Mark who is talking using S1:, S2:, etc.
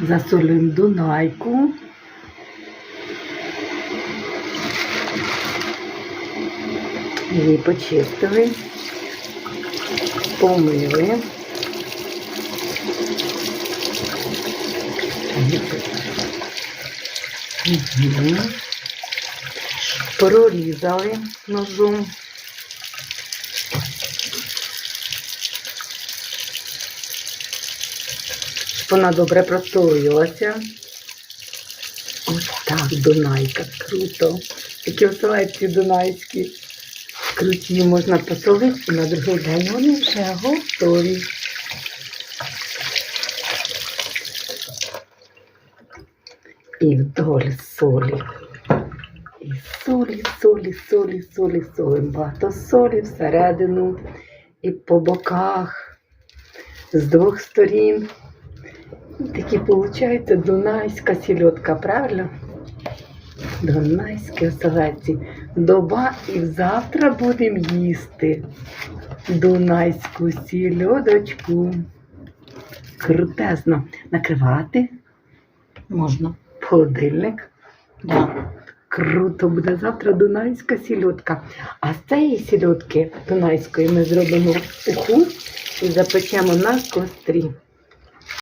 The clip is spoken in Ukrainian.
S1: Засолюємо Дунайку. Її почистили, помили. Мгм. Прорізали ножом. Вона добре простоювалася. Ось так, Дунайка, круто. Такі оселедці дунайські. Круті можна посолити на другий день вони вже готові. І вдоль солі. І солі, солі, солі, солі, солі. Багато солі всередину і по боках з двох сторін. Такі виходить дунайська сільотка, правильно? Дунайські оселедці. Доба і завтра будемо їсти дунайську сільодочку. Крутезно. Накривати
S2: Можна.
S1: в холодильник.
S2: Да.
S1: Круто буде завтра дунайська сільотка. А з цієї сільотки дунайської ми зробимо уху і запечемо на кострі.